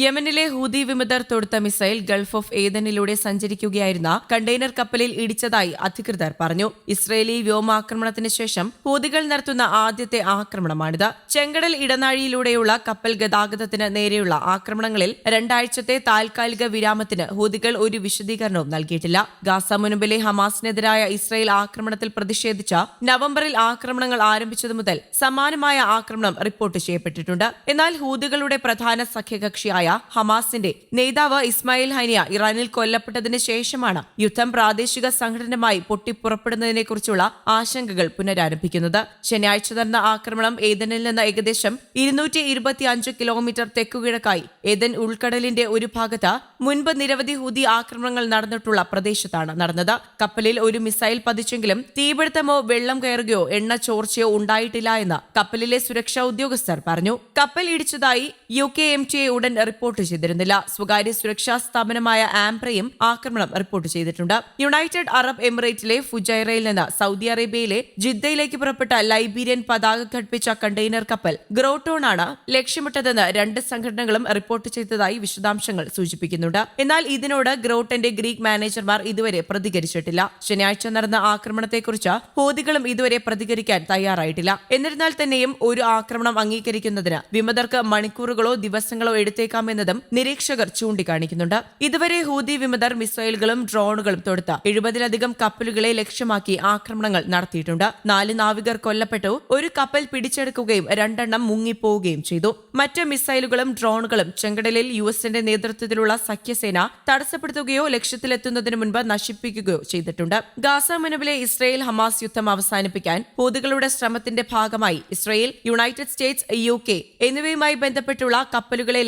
യമനിലെ ഹൂതി വിമതർ തൊടുത്ത മിസൈൽ ഗൾഫ് ഓഫ് ഏദനിലൂടെ സഞ്ചരിക്കുകയായിരുന്ന കണ്ടെയ്നർ കപ്പലിൽ ഇടിച്ചതായി അധികൃതർ പറഞ്ഞു. ഇസ്രയേലി വ്യോമാക്രമണത്തിന് ശേഷം ഹൂതികൾ നടത്തുന്ന ആദ്യത്തെ ആക്രമണമാണിത്. ചെങ്കടൽ ഇടനാഴിയിലൂടെയുള്ള കപ്പൽ ഗതാഗതത്തിന് നേരെയുള്ള ആക്രമണങ്ങളിൽ രണ്ടാഴ്ചത്തെ താൽക്കാലിക വിരാമത്തിന് ഹൂതികൾ ഒരു വിശദീകരണവും നൽകിയിട്ടില്ല. ഗാസ മുൻപിലെ ഹമാസിനെതിരായ ഇസ്രയേൽ ആക്രമണത്തിൽ പ്രതിഷേധിച്ച നവംബറിൽ ആക്രമണങ്ങൾ ആരംഭിച്ചതു മുതൽ സമാനമായ ആക്രമണം റിപ്പോർട്ട് ചെയ്യപ്പെട്ടിട്ടുണ്ട്. എന്നാൽ ഹൂതികളുടെ പ്രധാന സഖ്യകക്ഷിയായ ഹമാസിന്റെ നേതാവ് ഇസ്മായിൽ ഹനിയ ഇറാനിൽ കൊല്ലപ്പെട്ടതിന് ശേഷമാണ് യുദ്ധം പ്രാദേശിക സംഘടനമായി പൊട്ടിപ്പുറപ്പെടുന്നതിനെക്കുറിച്ചുള്ള ആശങ്കകൾ പുനരാരംഭിക്കുന്നത്. ശനിയാഴ്ച നടന്ന ആക്രമണം ഏതനിൽ നിന്ന് ഏകദേശം ഇരുന്നൂറ്റി ഇരുപത്തിയഞ്ച് കിലോമീറ്റർ തെക്കുകിഴക്കായി ഏതൻ ഉൾക്കടലിന്റെ ഒരു ഭാഗത്ത് മുൻപ് നിരവധി ഹൂതി ആക്രമണങ്ങൾ നടന്നിട്ടുള്ള പ്രദേശത്താണ് നടന്നത്. കപ്പലിൽ ഒരു മിസൈൽ പതിച്ചെങ്കിലും തീപിടുത്തമോ വെള്ളം കയറുകയോ എണ്ണ ചോർച്ചയോ ഉണ്ടായിട്ടില്ല എന്ന് കപ്പലിലെ സുരക്ഷാ ഉദ്യോഗസ്ഥർ പറഞ്ഞു. കപ്പൽ ഇടിച്ചതായി U K M T A ഉടൻ റിപ്പോർട്ട് ചെയ്തിരുന്നില്ല. സ്വകാര്യ സുരക്ഷാ സ്ഥാപനമായ ആംപ്രയും ആക്രമണം റിപ്പോർട്ട് ചെയ്തിട്ടുണ്ട്. യുണൈറ്റഡ് അറബ് എമിറേറ്റിലെ ഫുജൈറയിൽ നിന്ന് സൗദി അറേബ്യയിലെ ജിദ്ദയിലേക്ക് പുറപ്പെട്ട ലൈബീരിയൻ പതാക ഘടിപ്പിച്ച കണ്ടെയ്നർ കപ്പൽ ഗ്രോട്ടോണാണ് ലക്ഷ്യമിട്ടതെന്ന് രണ്ട് സംഘടനകളും റിപ്പോർട്ട് ചെയ്തതായി വിശദാംശങ്ങൾ സൂചിപ്പിക്കുന്നുണ്ട്. എന്നാൽ ഇതിനോട് ഗ്രോട്ടന്റെ ഗ്രീക്ക് മാനേജർമാർ ഇതുവരെ പ്രതികരിച്ചിട്ടില്ല. ശനിയാഴ്ച നടന്ന ആക്രമണത്തെക്കുറിച്ച് ഹോദികളും ഇതുവരെ പ്രതികരിക്കാൻ തയ്യാറായിട്ടില്ല. എന്നിരുന്നാൽ തന്നെയും ഒരു ആക്രമണം അംഗീകരിക്കുന്നതിന് വിമതർക്ക് മണിക്കൂറുകളോ ദിവസങ്ങളോ എടുത്തേക്കാമെന്നതും നിരീക്ഷകർ ചൂണ്ടിക്കാണിക്കുന്നുണ്ട്. ഇതുവരെ ഹൂതി വിമതർ മിസൈലുകളും ഡ്രോണുകളും തൊടുത്ത എഴുപതിലധികം കപ്പലുകളെ ലക്ഷ്യമാക്കി ആക്രമണങ്ങൾ നടത്തിയിട്ടുണ്ട്. നാല് നാവികർ കൊല്ലപ്പെട്ടു. ഒരു കപ്പൽ പിടിച്ചെടുക്കുകയും രണ്ടെണ്ണം മുങ്ങിപ്പോവുകയും ചെയ്തു. മറ്റ് മിസൈലുകളും ഡ്രോണുകളും ചെങ്കടലിൽ യു എസിന്റെ നേതൃത്വത്തിലുള്ള സഖ്യസേന തടസ്സപ്പെടുത്തുകയോ ലക്ഷ്യത്തിലെത്തുന്നതിന് മുൻപ് നശിപ്പിക്കുകയോ ചെയ്തിട്ടുണ്ട്. ഗാസ മുനുവിലെ ഇസ്രയേൽ ഹമാസ് യുദ്ധം അവസാനിപ്പിക്കാൻ ഹൂതികളുടെ ശ്രമത്തിന്റെ ഭാഗമായി Israel United States U K എന്നിവയുമായി ബന്ധപ്പെട്ടുള്ള കപ്പലുകളെ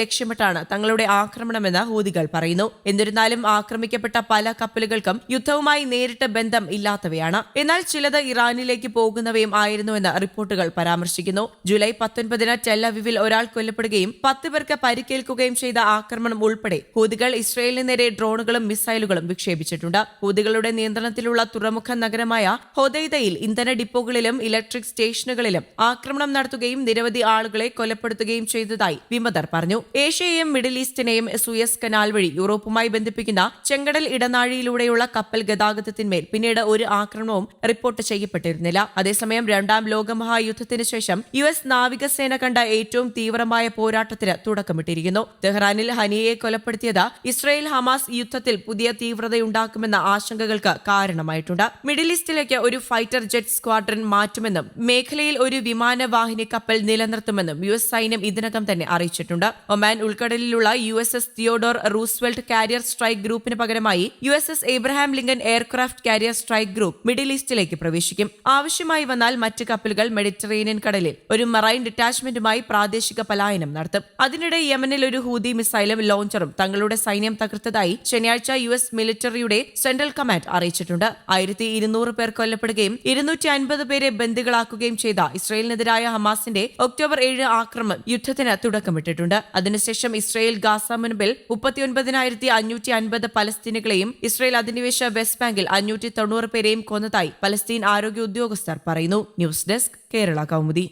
ലക്ഷ്യമിട്ടാണ് തങ്ങളുടെ ആക്രമണമെന്ന് ഹൂതികൾ പറയുന്നു. എന്നിരുന്നാലും ആക്രമിക്കപ്പെട്ട പല കപ്പലുകൾക്കും യുദ്ധവുമായി നേരിട്ട് ബന്ധം ഇല്ലാത്തവയാണ്. എന്നാൽ ചിലത് ഇറാനിലേക്ക് പോകുന്നവയും ആയിരുന്നുവെന്ന് റിപ്പോർട്ടുകൾ പരാമർശിക്കുന്നു. ജൂലൈ പത്തൊൻപതിന് ടെല്ലവിവിൽ ഒരാൾ കൊല്ലപ്പെടുകയും പത്ത് പേർക്ക് പരിക്കേൽക്കുകയും ചെയ്ത ആക്രമണം ഉൾപ്പെടെ ഹൂതികൾ ഇസ്രയേലിന് നേരെ ഡ്രോണുകളും മിസൈലുകളും വിക്ഷേപിച്ചിട്ടുണ്ട്. ഹൂതികളുടെ നിയന്ത്രണത്തിലുള്ള തുറമുഖ നഗരമായ ഹൊദൈദയിൽ ഇന്ധന ഡിപ്പോകളിലും ഇലക്ട്രിക് സ്റ്റേഷനുകളിലും ആക്രമണം നടത്തുകയും നിരവധി ആളുകളെ കൊലപ്പെടുത്തുകയും ചെയ്തതായി വിമതർ പറഞ്ഞു. ഏഷ്യയെയും മിഡിൽ ഈസ്റ്റിനെയും സൂയസ് കനാൽ വഴി യൂറോപ്പുമായി ബന്ധിപ്പിക്കുന്ന ചെങ്കടൽ ഇടനാഴിയിലൂടെയുള്ള കപ്പൽ ഗതാഗതത്തിന്മേൽ പിന്നീട് ഒരു ആക്രമണവും റിപ്പോർട്ട് ചെയ്യപ്പെട്ടിരുന്നില്ല. അതേസമയം രണ്ടാം ലോകമഹായുദ്ധത്തിന് ശേഷം യു എസ് നാവികസേന കണ്ട ഏറ്റവും തീവ്രമായ പോരാട്ടത്തിന് തുടക്കമിട്ടിരിക്കുന്നു. തെഹ്റാനിൽ ഹനിയെ കൊലപ്പെടുത്തിയത് ഇസ്രയേൽ ഹമാസ് യുദ്ധത്തിൽ പുതിയ തീവ്രതയുണ്ടാക്കുമെന്ന ആശങ്കകൾക്ക് കാരണമായിട്ടുണ്ട്. മിഡിൽ ഈസ്റ്റിലേക്ക് ഒരു ഫൈറ്റർ ജെറ്റ് സ്ക്വാഡ്രൻ മാറ്റുമെന്നും മേഖലയിൽ ഒരു വിമാനവാഹിനി കപ്പൽ നിലനിർത്തുമെന്നും യു എസ് സൈന്യം ഇതിനകം തന്നെ അറിയിച്ചിട്ടുണ്ട്. Oman ഉൾക്കടലിലുള്ള U S S Theodore Roosevelt carrier strike ഗ്രൂപ്പിന് പകരമായി U S S Abraham Lincoln aircraft carrier strike group middle ഈസ്റ്റിലേക്ക് പ്രവേശിക്കും. ആവശ്യമായി വന്നാൽ മറ്റ് കപ്പലുകൾ മെഡിറ്ററേനിയൻ കടലിൽ ഒരു മറൈൻ ഡിറ്റാച്ച്മെന്റുമായി പ്രാദേശിക പലായനം നടത്തും. അതിനിടെ യമനിൽ ഒരു ഹൂതി മിസൈലും ലോഞ്ചറും തങ്ങളുടെ സൈന്യം തകർത്തതായി ശനിയാഴ്ച യു എസ് മിലിറ്ററിയുടെ സെൻട്രൽ കമാൻഡ് അറിയിച്ചിട്ടുണ്ട്. ആയിരത്തി ഇരുന്നൂറ് പേർ കൊല്ലപ്പെടുകയും ഇരുന്നൂറ്റി അൻപത് പേരെ ബന്ദികളാക്കുകയും ചെയ്ത ഇസ്രയേലിനെതിരായ ഹമാസിന്റെ ഒക്ടോബർ ഏഴ് ആക്രമണം യുദ്ധത്തിന് തുടക്കമിട്ടിട്ടുണ്ട്. അതിനുശേഷം ഇസ്രയേൽ ഗാസ മുൻപിൽ മുപ്പത്തിയൊൻപതിനായിരത്തി അഞ്ഞൂറ്റി അൻപത് പലസ്തീനുകളെയും ഇസ്രയേൽ അധിനിവേശ വെസ്റ്റ് ബാങ്കിൽ അഞ്ഞൂറ്റി തൊണ്ണൂറ് പേരെയും കൊന്നതായി പലസ്തീൻ ആരോഗ്യ ഉദ്യോഗസ്ഥർ പറയുന്നു. News desk Kerala Kaumudi.